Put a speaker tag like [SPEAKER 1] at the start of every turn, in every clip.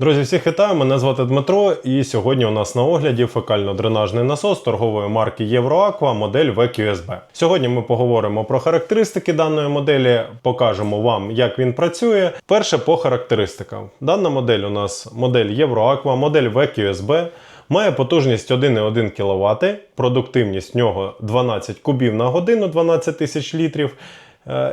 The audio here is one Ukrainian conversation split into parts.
[SPEAKER 1] Друзі, всіх вітаю! Мене звати Дмитро, і сьогодні у нас на огляді фекально-дренажний насос торгової марки Євроаква, модель VQSB. Сьогодні ми поговоримо про характеристики даної моделі, покажемо вам, як він працює. Перше по характеристикам. Дана модель у нас модель Євроаква, модель VQSB. Має потужність 1,1 кВт, продуктивність в нього 12 кубів на годину, 12 тисяч літрів.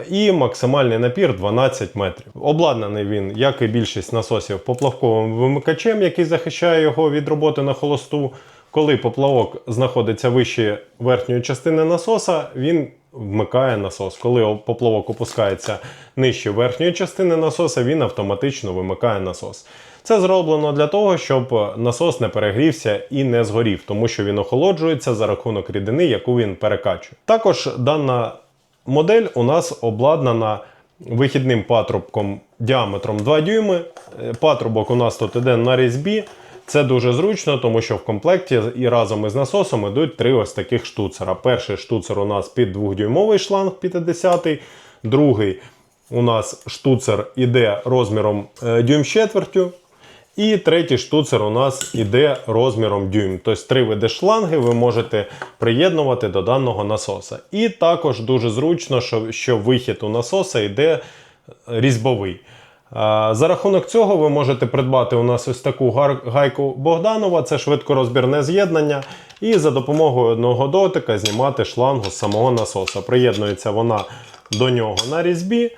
[SPEAKER 1] І максимальний напір 12 метрів. Обладнаний він, як і більшість насосів, поплавковим вимикачем, який захищає його від роботи на холосту. Коли поплавок знаходиться вище верхньої частини насоса, він вмикає насос. Коли поплавок опускається нижче верхньої частини насоса, він автоматично вимикає насос. Це зроблено для того, щоб насос не перегрівся і не згорів, тому що він охолоджується за рахунок рідини, яку він перекачує. Також дана Модель у нас обладнана вихідним патрубком діаметром 2 дюйми. Е, Патрубок у нас тут іде на різьбі. Це дуже зручно, тому що в комплекті і разом із насосом йдуть три ось таких штуцера. Перший штуцер у нас під 2-дюймовий шланг 50 другий у нас штуцер іде розміром е, дюйм четвертю. І третій штуцер у нас іде розміром дюйм. Тобто три види шланги ви можете приєднувати до даного насоса. І також дуже зручно, що, що вихід у насоса йде різьбовий. За рахунок цього ви можете придбати у нас ось таку гайку Богданова, це швидкорозбірне з'єднання. І за допомогою одного дотика знімати шлангу з самого насоса. Приєднується вона до нього на різьбі.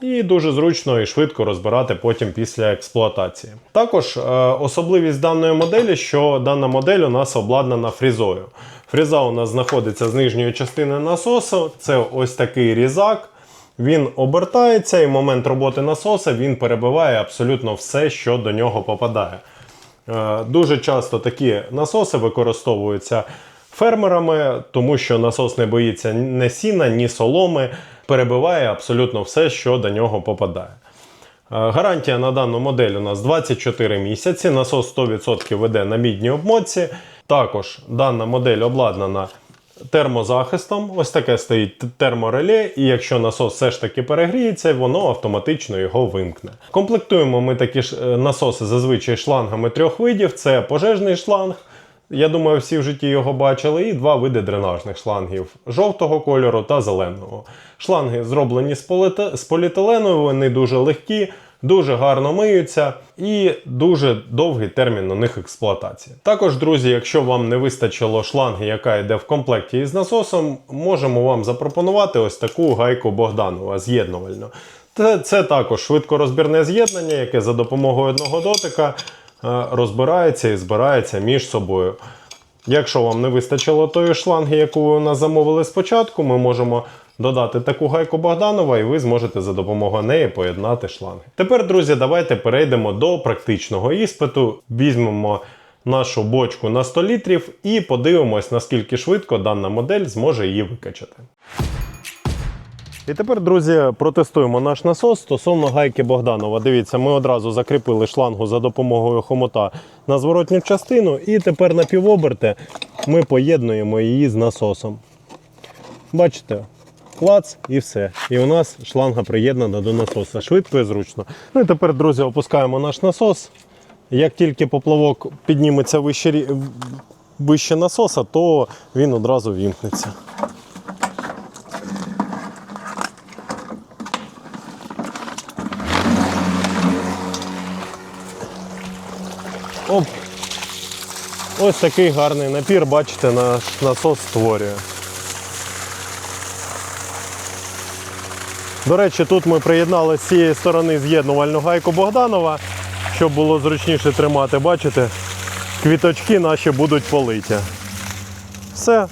[SPEAKER 1] І дуже зручно і швидко розбирати потім після експлуатації. Також е, особливість даної моделі, що дана модель у нас обладнана фрізою. Фріза у нас знаходиться з нижньої частини насосу. Це ось такий різак. Він обертається і в момент роботи насоса він перебиває абсолютно все, що до нього попадає. Е, Дуже часто такі насоси використовуються фермерами, тому що насос не боїться ні сіна, ні соломи, перебиває абсолютно все, що до нього попадає. Е, Гарантія на дану модель у нас 24 місяці. Насос 100% веде на мідній обмотці. Також дана модель обладнана термозахистом. Ось таке стоїть термореле, і якщо насос все ж таки перегріється, воно автоматично його вимкне. Комплектуємо ми такі ж е, насоси зазвичай шлангами трьох видів: це пожежний шланг. Я думаю, всі в житті його бачили, і два види дренажних шлангів жовтого кольору та зеленого. Шланги зроблені з, політе... з поліетилену, вони дуже легкі, дуже гарно миються і дуже довгий термін на них експлуатації. Також, друзі, якщо вам не вистачило шланги, яка йде в комплекті із насосом, можемо вам запропонувати ось таку гайку Богданова з'єднувальну. Це, це також швидкорозбірне з'єднання, яке за допомогою одного дотика розбирається і збирається між собою. Якщо вам не вистачило тої шланги, яку ви у нас замовили спочатку, ми можемо додати таку гайку Богданова, і ви зможете за допомогою неї поєднати шланги. Тепер, друзі, давайте перейдемо до практичного іспиту. Візьмемо нашу бочку на 100 літрів і подивимось, наскільки швидко дана модель зможе її викачати. І тепер, друзі, протестуємо наш насос стосовно гайки Богданова. Дивіться, ми одразу закріпили шлангу за допомогою хомута на зворотню частину, і тепер на півоберти ми поєднуємо її з насосом. Бачите? Клац і все. І у нас шланга приєднана до насоса. Швидко і зручно. Ну і тепер, друзі, опускаємо наш насос. Як тільки поплавок підніметься вище, вище насоса, то він одразу вімкнеться. Оп. Ось такий гарний напір, бачите, наш насос створює. До речі, тут ми приєднали з цієї сторони з'єднувальну гайку Богданова, щоб було зручніше тримати. Бачите, квіточки наші будуть политі. Все.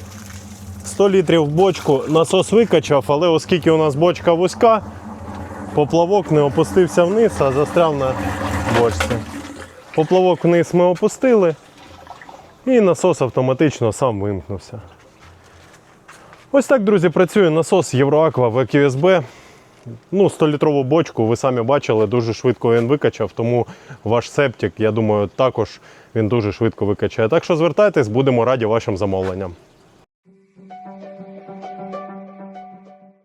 [SPEAKER 1] 100 літрів в бочку насос викачав, але оскільки у нас бочка вузька, поплавок не опустився вниз, а застряв на бочці. Поплавок вниз ми опустили, і насос автоматично сам вимкнувся. Ось так, друзі, працює насос Євроаква VQSB. Ну, 100-літрову бочку, ви самі бачили, дуже швидко він викачав, тому ваш септик, я думаю, також він дуже швидко викачає. Так що звертайтесь, будемо раді вашим замовленням.